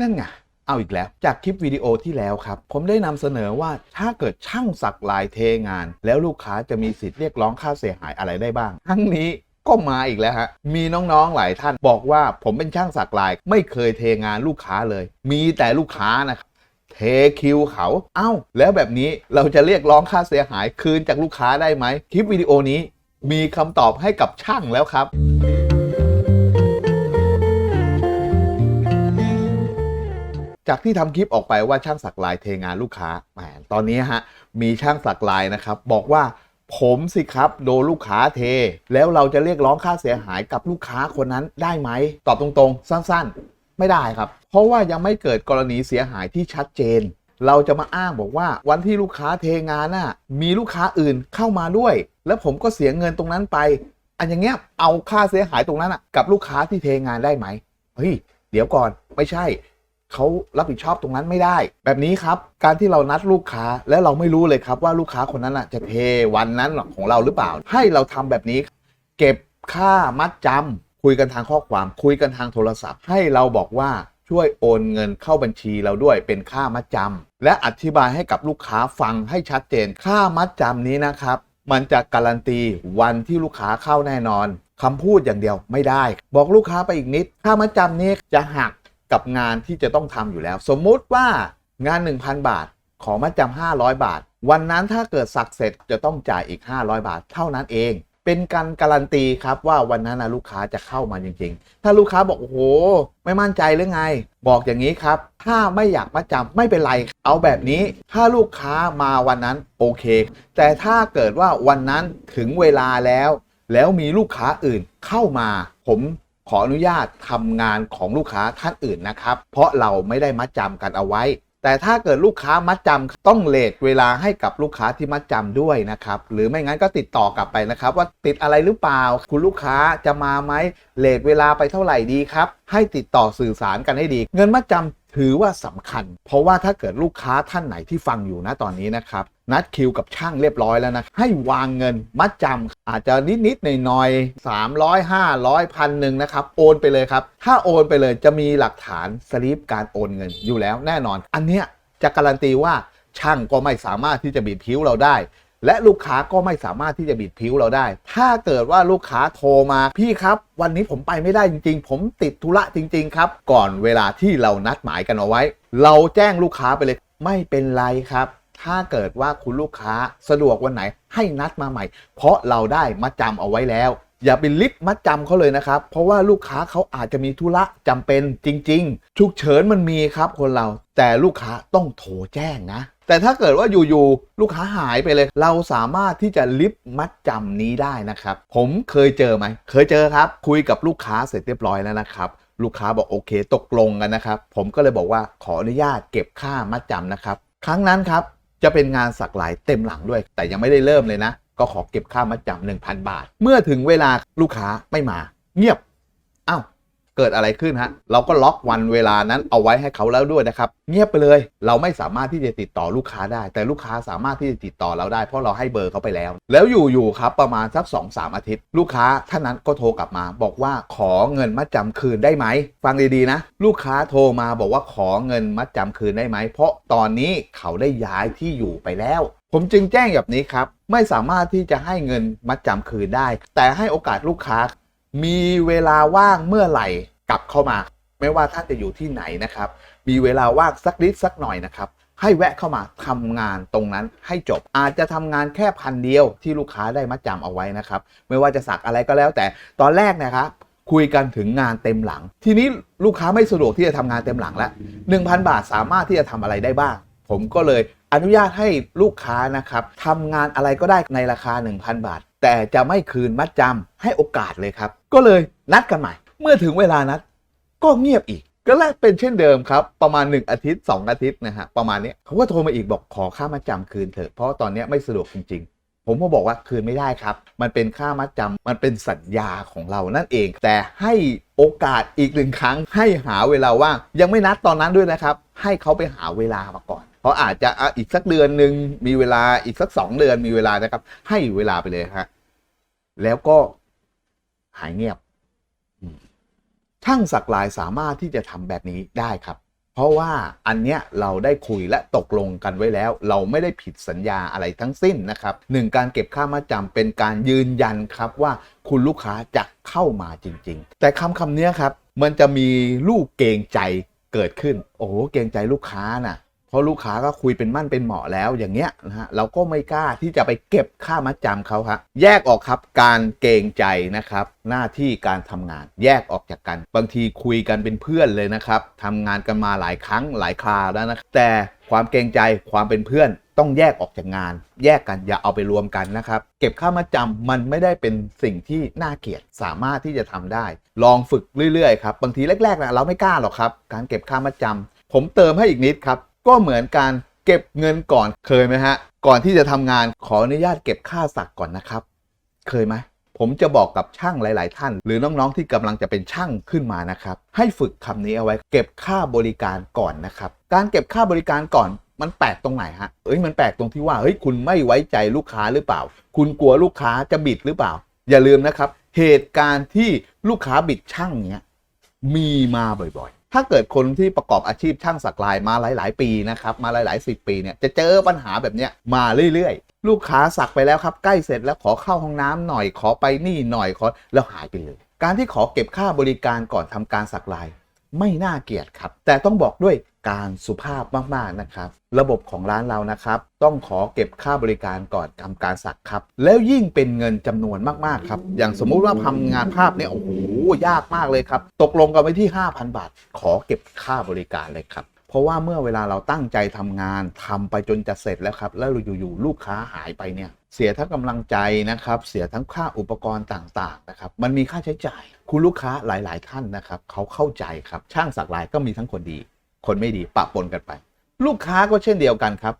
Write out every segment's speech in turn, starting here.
นั่นไงเอาอีกแล้วจากคลิปวิดีโอที่แล้วครับ ผมได้นำเสนอว่าถ้าเกิดช่างสักลายเทงาน แล้วลูกค้าจะมีสิทธิ์เรียกร้องค่าเสียหายอะไรได้บ้าง ทั้งนี้ก็มาอีกแล้วฮะ มีน้องๆหลายท่านบอกว่าผมเป็นช่างสักลาย ไม่เคยเทงานลูกค้าเลย มีแต่ลูกค้านะครับเทคิวเขา เอ้า แล้วแบบนี้เราจะเรียกร้องค่าเสียหายคืนจากลูกค้าได้ไหมคลิปวิดีโอนี้มีคำตอบให้กับช่างแล้วครับ จากที่ทำคลิปออกไปว่าช่างสักลายเทงานลูกค้าแหมตอนนี้ฮะมีช่างสักลายนะครับบอกว่าผมสิครับโดนลูกค้าเท แล้วเราจะเรียกร้องค่าเสียหายกับลูกค้าคนนั้นได้ไหม ตอบตรงๆ สั้นๆ ไม่ได้ครับ เพราะว่ายังไม่เกิดกรณีเสียหายที่ชัดเจน เราจะมาอ้างบอกว่าวันที่ลูกค้าเทงานน่ะมีลูกค้าอื่นเข้ามาด้วย แล้วผมก็เสียเงินตรงนั้นไป อันอย่างเงี้ยเอาค่าเสียหายตรงนั้นน่ะกับลูกค้าที่เทงานได้ไหมเฮ้ยเดี๋ยวก่อนไม่ใช่ เขารับผิดชอบตรงนั้นไม่ได้ แบบนี้ครับ การที่เรานัดลูกค้าและเราไม่รู้เลยครับว่าลูกค้าคนนั้นน่ะจะเทวันนั้นของเราหรือเปล่า ให้เราทำแบบนี้ เก็บค่ามัดจำคุยกันทางข้อความ คุยกันทางโทรศัพท์ ให้เราบอกว่าช่วยโอนเงินเข้าบัญชีเราด้วยเป็นค่ามัดจำและอธิบายให้กับลูกค้าฟังให้ชัดเจน ค่ามัดจำนี้นะครับ มันจะการันตีวันที่ลูกค้าเข้าแน่นอนคำพูดอย่างเดียวไม่ได้ บอกลูกค้าไปอีกนิด ค่ามัดจำนี้จะหัก กับงานที่จะต้องทำอยู่แล้ว สมมุติว่างาน 1,000 บาท ขอมาจำ500 บาท วันนั้นถ้าเกิดสักเสร็จจะต้องจ่ายอีก 500 บาท เท่านั้นเอง เป็นการการันตีครับว่าวันนั้นนะลูกค้าจะเข้ามาจริง ๆ ถ้าลูกค้าบอกโอ้โห ไม่มั่นใจหรือไง บอกอย่างนี้ครับ ถ้าไม่อยากมาจำไม่เป็นไร เอาแบบนี้ ถ้าลูกค้ามาวันนั้นโอเค แต่ถ้าเกิดว่าวันนั้นถึงเวลาแล้ว แล้วมีลูกค้าอื่นเข้ามา ผม ขออนุญาตทำงานของลูกค้าท่านอื่นนะครับ เพราะเราไม่ได้มัดจำกันเอาไว้ แต่ถ้าเกิดลูกค้ามัดจำต้องเลทเวลาให้กับลูกค้าที่มัดจำด้วยนะครับ หรือไม่งั้นก็ติดต่อกลับไปนะครับ ว่าติดอะไรหรือเปล่า คุณลูกค้าจะมาไหมเลทเวลาไปเท่าไหร่ดีครับ ให้ติดต่อสื่อสารกันให้ดี เงินมัดจำถือว่าสำคัญ เพราะว่าถ้าเกิดลูกค้าท่านไหนที่ฟังอยู่นะตอนนี้นะครับ นัดคิวกับช่างเรียบร้อยแล้วนะ ให้วางเงินมัดจำอาจจะนิดๆหน่อยๆ300 500พันหนึ่งนะครับ โอนไปเลยครับ ถ้าโอนไปเลยจะมีหลักฐานสลิปการโอนเงินอยู่แล้วแน่นอน อันเนี้ยจะการันตีว่าช่างก็ไม่สามารถที่จะบีบผิวเราได้ และลูกค้าก็ไม่สามารถที่จะบิดผิวเราได้ ถ้าเกิดว่าลูกค้าโทรมาพี่ครับ วันนี้ผมไปไม่ได้จริง ๆ ผมติดธุระจริง ๆ ครับ ก่อนเวลาที่เรานัดหมายกันเอาไว้ เราแจ้งลูกค้าไปเลยไม่เป็นไรครับ ถ้าเกิดว่าคุณลูกค้าสะดวกวันไหนให้นัดมาใหม่ เพราะเราได้มัดจำเอาไว้แล้ว อย่าไปลิฟต์มัดจำเขาเลยนะครับ เพราะว่าลูกค้าเขาอาจจะมีธุระจำเป็นจริง ๆ ฉุกเฉินมันมีครับคนเรา แต่ลูกค้าต้องโทรแจ้งนะ แต่ถ้าเกิดว่าอยู่ๆลูกค้าหายไปเลย เราสามารถที่จะลิฟต์มัดจำนี้ได้นะครับ ผมเคยเจอไหม เคยเจอครับ คุยกับลูกค้าเสร็จเรียบร้อยแล้วนะครับลูกค้าบอกโอเคตกลงกันนะครับ ผมก็เลยบอกว่าขออนุญาตเก็บค่ามัดจำนะครับ ครั้งนั้นครับ จะเป็นงานสักหลายเต็มหลังด้วย แต่ยังไม่ได้เริ่มเลยนะ ก็ขอเก็บค่ามัดจำ1,000 บาท เมื่อถึงเวลาลูกค้าไม่มา เงียบอ้าว เกิดอะไรขึ้นฮะ เราก็ล็อกวันเวลานั้นเอาไว้ให้เขาแล้วด้วยนะครับ เงียบไปเลย เราไม่สามารถที่จะติดต่อลูกค้าได้ แต่ลูกค้าสามารถที่จะติดต่อเราได้เพราะเราให้เบอร์เขาไปแล้ว แล้วอยู่ๆครับประมาณสัก2อสอาทิตย์ ลูกค้าท่านนั้นก็โทรกลับมา บอกว่าขอเงินมัดจำคืนได้ไหม ฟังดีๆนะ ลูกค้าโทรมาบอกว่าขอเงินมัดจำคืนได้ไหม เพราะตอนนี้เขาได้ย้ายที่อยู่ไปแล้ว ผมจึงแจ้งแบบนี้ครับ ไม่สามารถที่จะให้เงินมัดจำคืนได้ แต่ให้โอกาสลูกค้า มีเวลาว่างเมื่อไหร่กลับเข้ามา ไม่ว่าท่านจะอยู่ที่ไหนนะครับ มีเวลาว่างสักนิดสักหน่อยนะครับ ให้แวะเข้ามาทำงานตรงนั้นให้จบ อาจจะทำงานแค่พันเดียวที่ลูกค้าได้มัดจำเอาไว้นะครับ ไม่ว่าจะสักอะไรก็แล้วแต่ตอนแรกนะครับคุยกันถึงงานเต็มหลัง ทีนี้ลูกค้าไม่สะดวกที่จะทำงานเต็มหลังแล้ว1,000 บาทสามารถที่จะทำอะไรได้บ้าง ผมก็เลยอนุญาตให้ลูกค้านะครับทำงานอะไรก็ได้ในราคา 1,000 บาท แต่จะไม่คืนมัดจำให้โอกาสเลยครับ ก็เลยนัดกันใหม่ เมื่อถึงเวลานัดก็เงียบอีก ก็แลกเป็นเช่นเดิมครับ ประมาณ 1 อาทิตย์ 2 อาทิตย์นะฮะประมาณนี้เขาก็โทรมาอีกบอกขอค่ามัดจำคืนเถอะเพราะตอนนี้ไม่สะดวกจริง ๆ ผมก็บอกว่าคืนไม่ได้ครับ มันเป็นค่ามัดจำมันเป็นสัญญาของเรานั่นเอง แต่ให้โอกาสอีกหนึ่งครั้ง ให้หาเวลาว่างยังไม่นัดตอนนั้นด้วยนะครับ ให้เขาไปหาเวลามาก่อนเพราะอาจจะอะอีกสักเดือนหนึ่งมีเวลาอีกสักสองเดือนมีเวลานะครับ ให้เวลาไปเลยฮะ แล้วก็หายเงียบ ช่างสักลายสามารถที่จะทำแบบนี้ได้ครับ เพราะว่าอันเนี้ยเราได้คุยและตกลงกันไว้แล้ว เราไม่ได้ผิดสัญญาอะไรทั้งสิ้นนะครับหนึ่งการเก็บค่ามาจำเป็นการยืนยันครับว่าคุณลูกค้าจะเข้ามาจริง ๆ แต่คำคำเนี้ยครับ มันจะมีลูกเกงใจเกิดขึ้น โอ้โหเกงใจลูกค้าน่ะ ราะลูกค้าก็คุยเป็นมั่นเป็นเหมาะแล้วอย่างเงี้ยนะฮะเราก็ไม่กล้าที่จะไปเก็บค่ามัดจำเขาครับแยกออกครับการเกรงใจนะครับ หน้าที่การทำงานแยกออกจากกัน บางทีคุยกันเป็นเพื่อนเลยนะครับทำงานกันมาหลายครั้งหลายคราแล้วนะแต่ความเกรงใจความเป็นเพื่อนต้องแยกออกจากงาน แยกกันอย่าเอาไปรวมกันนะครับ เก็บค่ามัดจำมันไม่ได้เป็นสิ่งที่น่าเกลียดสามารถที่จะทำได้ ลองฝึกเรื่อยๆครับบางทีแรกๆนะเราไม่กล้าหรอกครับ การเก็บค่ามัดจำผมเติมให้อีกนิดครับ ก็เหมือนการเก็บเงินก่อนเคยไหมฮะ ก่อนที่จะทำงานขออนุญาตเก็บค่าสักก่อนนะครับ เคยไหมผมจะบอกกับช่างหลาย ๆ ท่าน หรือน้อง ๆ ที่กำลังจะเป็นช่างขึ้นมานะครับ ให้ฝึกคำนี้เอาไว้ เก็บค่าบริการก่อนนะครับ การเก็บค่าบริการก่อนมันแปลกตรงไหนฮะเอ้ยมันแปลกตรงที่ว่าเฮ้ยคุณไม่ไว้ใจลูกค้าหรือเปล่า คุณกลัวลูกค้าจะบิดหรือเปล่า อย่าลืมนะครับ เหตุการณ์ที่ลูกค้าบิดช่างเนี้ยมีมาบ่อย ถ้าเกิดคนที่ประกอบอาชีพช่างสักลายมาหลาย ๆ ปีนะครับ มาหลายๆสิบปีเนี่ยจะเจอปัญหาแบบเนี้ยมาเรื่อยๆ ลูกค้าสักไปแล้วครับ ใกล้เสร็จแล้วขอเข้าห้องน้ำหน่อยขอไปนี่หน่อยขอแล้วหายไปเลย การที่ขอเก็บค่าบริการก่อนทำการสักลาย ไม่น่าเกลียดครับ แต่ต้องบอกด้วย การสุภาพมากๆนะครับ ระบบของร้านเรานะครับ ต้องขอเก็บค่าบริการก่อนทำการสักครับ แล้วยิ่งเป็นเงินจำนวนมากๆครับ อย่างสมมุติว่าทำงานภาพเนี่ยโอ้โหยากมากเลยครับ ตกลงกันไว้ที่ 5,000 บาท ขอเก็บค่าบริการเลยครับเพราะว่าเมื่อเวลาเราตั้งใจทำงานทำไปจนจะเสร็จแล้วครับ แล้วอยู่ๆลูกค้าหายไปเนี่ย เสียทั้งกำลังใจนะครับ เสียทั้งค่าอุปกรณ์ต่างๆนะครับ มันมีค่าใช้จ่าย คุณลูกค้าหลาย ๆ ท่านนะครับเขาเข้าใจครับ ช่างสักลายก็มีทั้งคนดี คนไม่ดีปะปนกันไป ลูกค้าก็เช่นเดียวกันครับ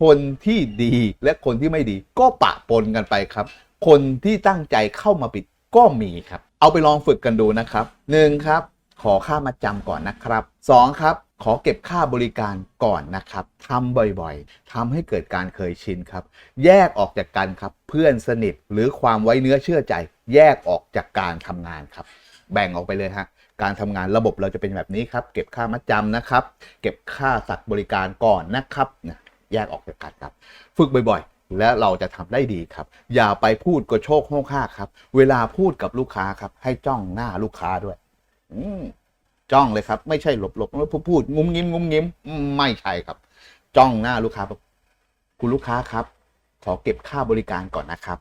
คนที่ดีและคนที่ไม่ดีก็ปะปนกันไปครับ คนที่ตั้งใจเข้ามาปิดก็มีครับ เอาไปลองฝึกกันดูนะครับหนึ่งครับ ขอค่ามาจำก่อนนะครับสองครับ ขอเก็บค่าบริการก่อนนะครับทำบ่อยๆทำให้เกิดการเคยชินครับ แยกออกจากกันครับ เพื่อนสนิทหรือความไว้เนื้อเชื่อใจ แยกออกจากการทำงานครับ แบ่งออกไปเลยฮะ การทำงานระบบเราจะเป็นแบบนี้ครับ เก็บค่ามัดจำนะครับ เก็บค่าสักบริการก่อนนะครับนะแยกออกจากกันครับ ฝึกบ่อยๆ และเราจะทำได้ดีครับ อย่าไปพูดกระโชกห้องค่าครับ เวลาพูดกับลูกค้าครับ ให้จ้องหน้าลูกค้าด้วย อืจ้องเลยครับ ไม่ใช่หลบๆแล้วพูดงุ้มงิ้มงุ้มงิ้มไม่ใช่ครับ จ้องหน้าลูกค้าแบบคุณลูกค้าครับ ขอเก็บค่าบริการก่อนนะครับ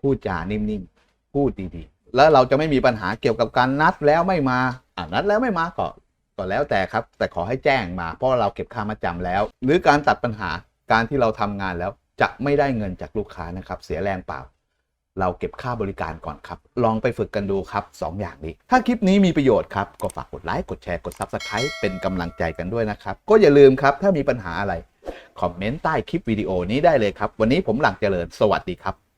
พูดจานิ่มๆ พูดดีๆ แล้วเราจะไม่มีปัญหาเกี่ยวกับการนัดแล้วไม่มาอ่านัดแล้วไม่มาก็ก็แล้วแต่ครับ แต่ขอให้แจ้งมา เพราะเราเก็บค่ามาจำแล้ว หรือการตัดปัญหาการที่เราทำงานแล้วจะไม่ได้เงินจากลูกค้านะครับ เสียแรงเปล่า เราเก็บค่าบริการก่อนครับ ลองไปฝึกกันดูครับ2อย่างนี้ ถ้าคลิปนี้มีประโยชน์ครับ ก็ฝากกดไลค์กดแชร์กด Subscribe เป็นกำลังใจกันด้วยนะครับ ก็อย่าลืมครับ ถ้ามีปัญหาอะไร คอมเมนต์ใต้คลิปวิดีโอนี้ได้เลยครับ วันนี้ผมหลังเจริญสวัสดีครับ